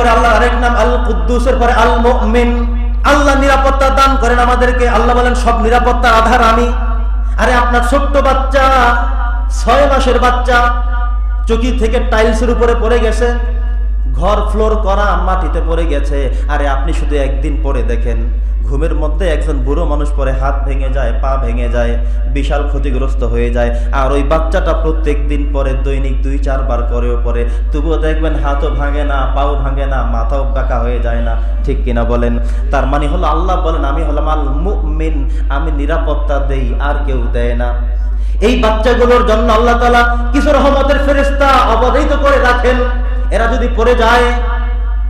এরপরে আল্লাহ আরেক নাম আল কুদ্দুসের পরে আল মিন আল্লাহ নিরাপত্তা দান করেন আমাদেরকে। আল্লাহ বলেন, সব নিরাপত্তার আধার আমি। আরে, আপনার ছোট্ট বাচ্চা, ছয় মাসের বাচ্চা চকি থেকে টাইলসের উপরে পড়ে গেছে। ঘর ফ্লোর করা মাটিতে পড়ে গেছে। আরে আপনি শুধু একদিন পরে দেখেন। ঘুমের মধ্যে একজন বুড়ো মানুষ পরে হাত ভেঙে যায়, পা ভেঙে যায়, বিশাল ক্ষতিগ্রস্ত হয়ে যায়। আর ওই বাচ্চাটা প্রত্যেক দিন পরে দৈনিক দুই চারবার করেও পরে তবুও দেখবেন হাতও ভাঙে না, পাও ভাঙে না, মাথাও বাঁকা হয়ে যায় না। ঠিক কিনা বলেন? তার মানে হলো আল্লাহ বলেন, আমি হলাম আল মুমিন আমি নিরাপত্তা দেই, আর কেউ দেয় না। এই বাচ্চাগুলোর জন্য আল্লাহ তালা কিছু রহমতের ফেরেস্তা অবহিত করে রাখেন। এরা যদি পড়ে যায়,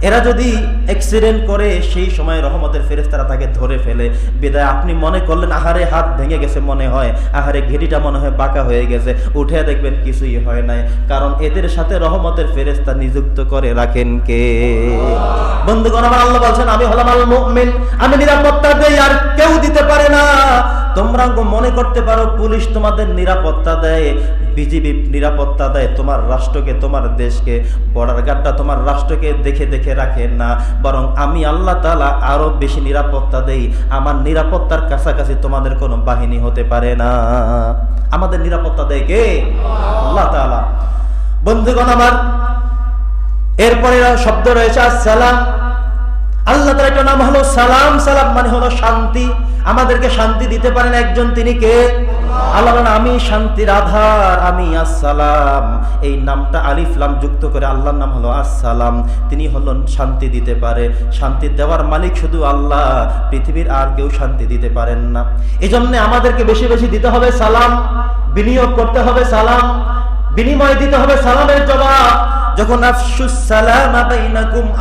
এরা যদি অ্যাক্সিডেন্ট করে, সেই সময় রহমতের ফেরেস্তারা তাকে ধরে ফেলে। বিদায়, আপনি মনে করলেন, আহারে হাত ভেঙে গেছে মনে হয়, আহারে ঘেরিটা মনে হয় বাঁকা হয়ে গেছে। উঠে দেখবেন কিছুই হয় নাই, কারণ এদের সাথে রহমতের ফেরেস্তা নিযুক্ত করে রাখেন কে? বন্ধুগণ, আমার আল্লাহ বলছেন, আমি হলাম আল মুমিন আমি নিরাপত্তা দেই, আর কেউ দিতে পারে না। তোমরা মনে করতে পারো, পুলিশ তোমাদের নিরাপত্তা দেয়, বিজিবি নিরাপত্তা দেয়, তোমার রাষ্ট্রকে, তোমার দেশকে বর্ডার গার্ডটা তোমার রাষ্ট্রকে দেখে দেখে রাখে না। বরং আমি আল্লাহ তাআলা আরও বেশি নিরাপত্তা দেই, আমার নিরাপত্তার কাছাকাছি তোমাদের কোনো বাহিনী হতে পারে না। আমাদের নিরাপত্তা দেয় কে? আল্লাহ তাআলা। বন্ধুগণ আমার, এরপরে শব্দ রয়েছে, আসসালাম। আল্লাহ তার একটা নাম হলো সালাম সালাম মানে হলো শান্তি। আমাদেরকে শান্তি দিতে পারেন একজন, তিনি কে? আল্লাহ আমি শান্তির আধার আমি আসসালাম। এই নামটা আলিফলাম যুক্ত করে আল্লাহর নাম হলো আসসালাম। তিনি হলেন শান্তি দিতে পারে। শান্তি দেওয়ার মালিক শুধু আল্লাহ। পৃথিবীর আর কেউ শান্তি দিতে পারেন না। এই জন্য আমাদেরকে বেশি বেশি দিতে হবে সালাম। বিনিয়োগ করতে হবে সালাম। বিনিময় দিতে হবে সালামের জবাব। যখন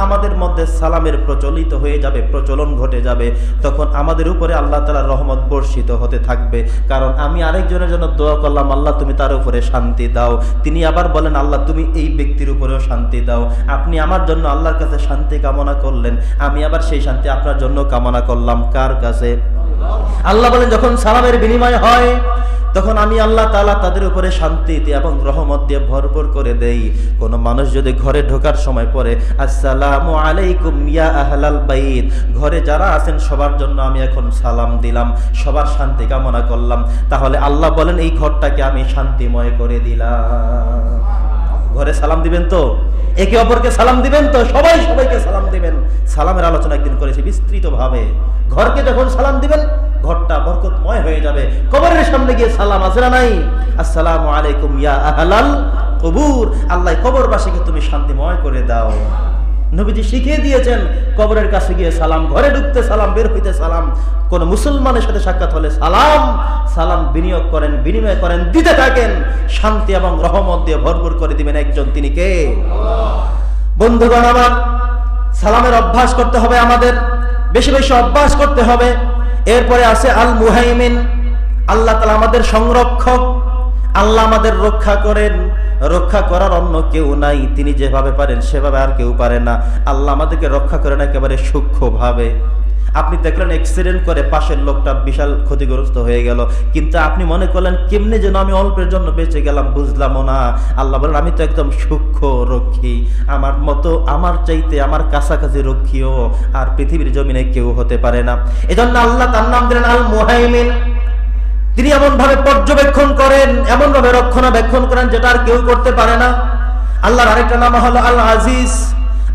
আমাদের মধ্যে সালামের প্রচলিত হয়ে যাবে, প্রচলন ঘটে যাবে, তখন আমাদের উপরে আল্লাহ তাআলার রহমত বর্ষিত হতে থাকবে। কারণ আমি আরেকজনের জন্য দোয়া করলাম, আল্লাহ তুমি তার উপরে শান্তি দাও। তিনি আবার বলেন, আল্লাহ তুমি এই ব্যক্তির উপরেও শান্তি দাও। আপনি আমার জন্য আল্লাহর কাছে শান্তি কামনা করলেন, আমি আবার সেই শান্তি আপনার জন্য কামনা করলাম। কার কাছে? আল্লাহ বলেন, যখন সালামের বিনিময় হয়, তখন আমি আল্লাহ তাআলা তাদের উপরে শান্তি দিয়ে এবং রহমত দিয়ে ভরপুর করে দেই। কোন মানুষ যদি ঘরে ঢোকার সময় পরে আসসালামু আলাইকুম ইয়া আহলাল ঘরে যারা আছেন, সবার জন্য আমি এখন সালাম দিলাম, সবার শান্তি কামনা করলাম। তাহলে আল্লাহ বলেন, এই ঘরটাকে আমি শান্তিময় করে দিলাম। ঘরে সালাম দিবেন তো? একে অপরকে সালাম দিবেন তো? সবাই সবাইকে সালাম দিবেন। সালামের আলোচনা একদিন করেছে বিস্তৃতভাবে। ঘরকে যখন সালাম দিবেন, ঘরটা বরকতময় হয়ে যাবে। কবরের সামনে গিয়ে সালাম আছে না নাই? আসসালাম আলাইকুম ইয়া আহলাল কবুর। আল্লাহ কবরবাসীকে তুমি শান্তিময় করে দাও। নবীজি শিখিয়ে দিয়েছেন, কবরের কাছে গিয়ে সালাম, ঘরে ঢুকতে সালাম, বের হইতে সালাম। কোন মুসলমানের সাথে সাক্ষাৎ হলে সালাম সালাম বিনিয়োগ করেন, বিনিময় করেন, দিতে থাকেন। শান্তি এবং রহমত দিয়ে ভরপুর করে দিবেন একজন, তিনি কে? বন্ধুগণ আমার, সালামের অভ্যাস করতে হবে আমাদের, বেশি বেশি অভ্যাস করতে হবে। এরপরে আছে আল মুহাইমিন আল্লাহ তালা আমাদের সংরক্ষক। আল্লাহ আমাদের রক্ষা করেন। রক্ষা করার অন্য কেউ নাই, তিনি যেভাবে পারেন সেভাবে আর কেউ পারে না। আল্লাহ আমাদেরকে রক্ষা করেন একেবারে সূক্ষ্মভাবে। আপনি দেখলেন অ্যাক্সিডেন্ট করে পাশের লোকটা বিশাল ক্ষতিগ্রস্ত হয়ে গেল। কিন্তু আপনি মনে করলেন, কেমনে যেন আমি অল্পের জন্য বেঁচে গেলাম, বুঝলামও না। আল্লাহ বলেন, আমি তো একদম সূক্ষ্ম রক্ষী আমার মতো, আমার চাইতে আমার কাছাকাছি রক্ষীও আর পৃথিবীর জমিনে কেউ হতে পারে না। এজন্য আল্লাহ তার নাম দিলেন আল মুহাইমিন তিনি এমন ভাবে পর্যবেক্ষণ করেন এমন ভাবে রক্ষণাবেক্ষণ করেন যেটা আর কেউ করতে পারে না। আল্লাহর আরেকটা নাম হল আল্লাহ আজিজ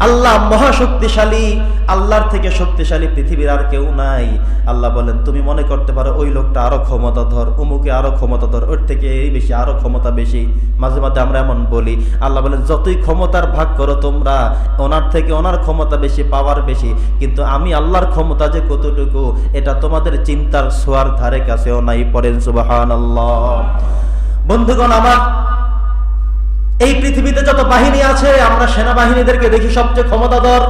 আল্লাহ মহাশক্তিশালী, আল্লাহর থেকে শক্তিশালী পৃথিবীর আর কেউ নাই। আল্লাহ বলেন, তুমি মনে করতে পারো ওই লোকটা আরও ক্ষমতাধর, অমুকে আরও ক্ষমতাধর, ওর থেকে এই বেশি, আরও ক্ষমতা বেশি। মাঝে মাঝে আমরা এমন বলি, আল্লাহ বলেন, যতই ক্ষমতার ভাগ করো তোমরা, ওনার থেকে ওনার ক্ষমতা বেশি, পাওয়ার বেশি। কিন্তু আমি আল্লাহর ক্ষমতা যে কতটুকু, এটা তোমাদের চিন্তার সোয়ার ধারে কাছেও নাই পড়েন সুবাহান আল্লাহ বন্ধুগণ, আমার এই পৃথিবীতে যত বাহিনী আছে, আমরা সেনাবাহিনীদেরকে দেখি সবচেয়ে ক্ষমতাধর।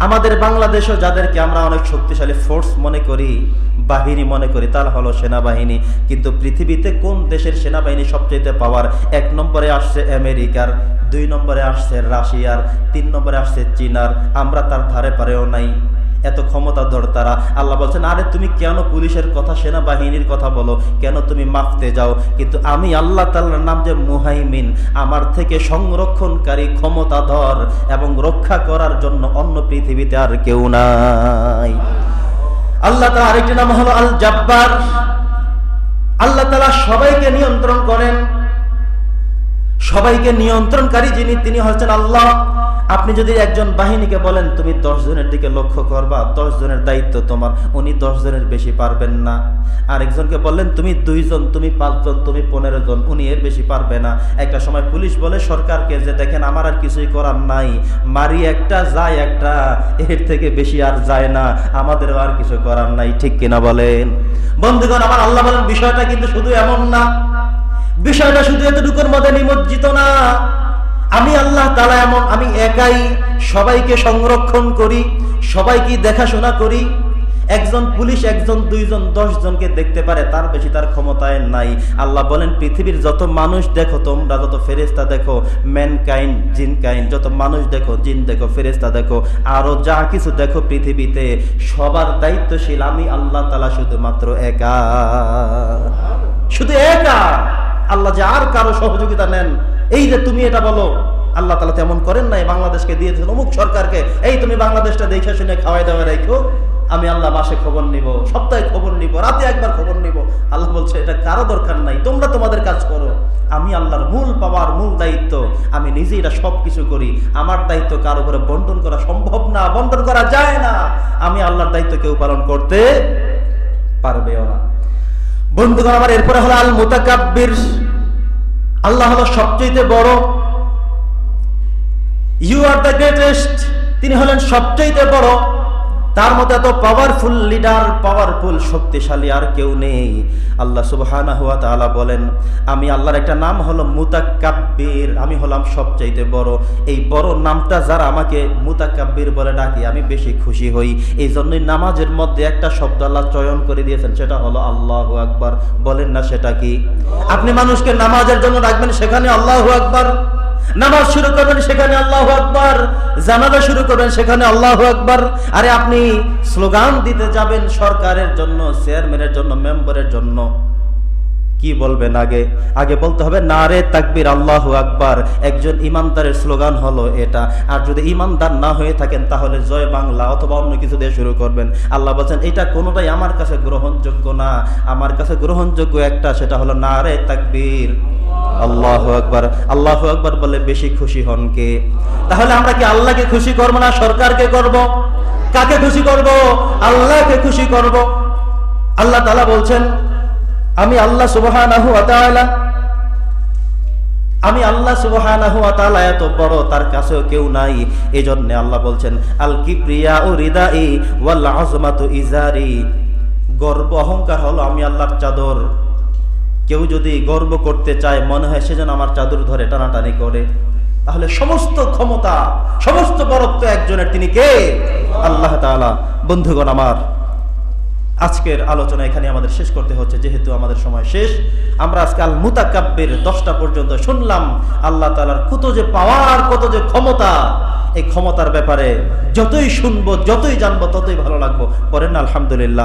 আমাদের বাংলাদেশও যাদেরকে আমরা অনেক শক্তিশালী ফোর্স মনে করি, বাহিনী মনে করি, তারা হলো সেনাবাহিনী। কিন্তু পৃথিবীতে কোন দেশের সেনাবাহিনী সবচেয়ে পাওয়ার এক নম্বরে আসছে আমেরিকার, দুই নম্বরে আসছে রাশিয়ার, তিন নম্বরে আসছে চীনার। আমরা তার ধারে পারেও নাই। এত ক্ষমতাধর তারা। আল্লাহ বলছেন, আরে তুমি কেন পুলিশের কথা, সেনাবাহিনীর কথা বলো? কেন তুমি মাফতে যাও? কিন্তু আমি আল্লাহ তাল্লার নাম যে মুহাইমিন, আমার থেকে সংরক্ষণকারী, ক্ষমতাধর এবং রক্ষা করার জন্য অন্য পৃথিবীতে আর কেউ নাই। আল্লাহ তালা আরেকটি নাম হলো আল জাব্বার আল্লাহ তালা সবাইকে নিয়ন্ত্রণ করেন। সবাইকে নিয়ন্ত্রণকারী যিনি, তিনি হচ্ছেন আল্লাহ। আপনি যদি একজন বাহিনীকে বলেন, তুমি দশ জনের দিকে লক্ষ্য করবা, দশ জনের দায়িত্ব তোমার, উনি দশ জনের বেশি পারবেন না। আরেকজনকে বললেন, তুমি দুইজন, তুমি পাঁচজন, তুমি পনেরো জন, উনি এর বেশি পারবে না। একটা সময় পুলিশ বলে, সরকারকে যে দেখেন, আমার আর কিছুই করার নাই। মারি একটা, যায় একটা, এর থেকে বেশি আর যায় না। আমাদেরও আর কিছু করার নাই। ঠিক কিনা বলেন? বন্ধুগণ, আমার আল্লাহ বলেন, বিষয়টা কিন্তু শুধু এমন না। বিষয়টা শুধু এতটুকুর মধ্যে নিমজ্জিত না। আমি আল্লাহ তালা এমন আমি একাই সবাইকে সংরক্ষণ করি, সবাইকে দেখাশোনা করি। একজন পুলিশ, একজন দুইজন দশ জনকে দেখতে পারে, তার বেশি তার ক্ষমতায় নাই। আল্লাহ বলেন, পৃথিবীর যত মানুষ দেখো, তোমরা যত ফেরেস্তা দেখো ম্যান কাইন্ড জিন কাইন্ড যত মানুষ দেখো, জিন দেখো ফেরেস্তা দেখো আরও যা কিছু দেখো পৃথিবীতে, সবার দায়িত্বশীল আমি আল্লাহ তালা শুধুমাত্র একা। শুধু একা। আল্লাহ যে আর কারও সহযোগিতা নেন, এই যে তুমি এটা বলো, আল্লাহ তালা তেমন করেন নাই, বাংলাদেশকে দিয়েছেন অমুক সরকারকে, এই তুমি বাংলাদেশটা দেখে শুনে খাওয়াই দাওয়া রেখো আমি আল্লাহ মাসে খবর নিব, সপ্তাহে খবর নিব, রাতে একবার খবর নিব। আল্লাহ বলছে, এটা কারও দরকার নাই, তোমরা তোমাদের কাজ করো। আমি আল্লাহর মূল পাওয়ার, মূল দায়িত্ব, আমি নিজে এটা সব কিছু করি। আমার দায়িত্ব কারও করে বন্টন করা সম্ভব না, বন্টন করা যায় না। আমি আল্লাহর দায়িত্ব কেউ পালন করতে পারবেও না। বন্ধুগণ, আমার এরপরে হলো আল মোতাকাব্বির আল্লাহ হলো সবচেয়ে বড়। ইউ আর দ্য গ্রেটেস্ট তিনি হলেন সবচেয়ে বড়। তার মতো এত পাওয়ারফুল লিডার পাওয়ারফুল শক্তিশালী আর কেউ নেই। আল্লাহ সুবহানাহু ওয়া তাআলা বলেন, আমি আল্লাহর একটা নাম হলো মুতাকাব্বির। আমি হলাম সবচাইতে বড়। এই বড় নামটা যারা আমাকে মুতাকাব্বির বলে ডাকে, আমি বেশি খুশি হই। এই জন্যই নামাজের মধ্যে একটা শব্দ আল্লাহ চয়ন করে দিয়েছেন, সেটা হলো আল্লাহু আকবার। বলেন না সেটা কি? আপনি মানুষকে নামাজের জন্য ডাকবেন, সেখানে আল্লাহু আকবার। নামাজ শুরু করবেন সেখানে আল্লাহ আকবার, জানাজা শুরু করবেন সেখানে আল্লাহ আকবার। আরে আপনি স্লোগান দিতে যাবেন সরকারের জন্য, চেয়ারম্যানের জন্য, মেম্বারের জন্য। কি বলবেন আগে? আগে বলতে হবে, নারে তাকবির, আল্লাহ আকবার। একজন ইমানদারের স্লোগান হলো এটা। আর যদি ইমানদার না হয়ে থাকেন, তাহলে জয় বাংলা অথবা অন্য কিছু দিয়ে শুরু করবেন। আল্লাহ বলছেন, এটা কোনোটাই আমার কাছে গ্রহণযোগ্য না। আমার কাছে গ্রহণযোগ্য একটা, সেটা হলো নারে তাকবির। আল্লাহ আকবার। আল্লাহ আকবার বলে বেশি খুশি হন কে? তাহলে আমরা কি আল্লাহকে খুশি করব না সরকারকে করব? কাকে খুশি করব? আল্লাহকে খুশি করব। আল্লাহ তালা বলছেন আমি আল্লাহ ওয়া আমি আল্লাহ তাআলা এত বড়, তার কাছেও কেউ নাই। এজন্য আল্লাহ বলছেন, আল কিবরিয়া ও রিদাই ওয়াল আযমাতু ইজারি। গর্ব অহংকার হলো আমি আল্লাহর চাদর। কেউ যদি গর্ব করতে চায়, মনে হয় সেজন্য আমার চাদর ধরে টানাটানি করে। তাহলে সমস্ত ক্ষমতা, সমস্ত বরত্ব একজনের, তিনি কে? আল্লাহ বন্ধুগণ আমার আজকের আলোচনা এখানে আমাদের শেষ করতে হচ্ছে, যেহেতু আমাদের সময় শেষ। আমরা আজকে আল মুতাকাব্যের দশটা পর্যন্ত শুনলাম, আল্লাহ তালার কত যে পাওয়ার, কত যে ক্ষমতা। এই ক্ষমতার ব্যাপারে যতই শুনব, যতই জানব, ততই ভালো লাগবো। পরেন আলহামদুলিল্লাহ।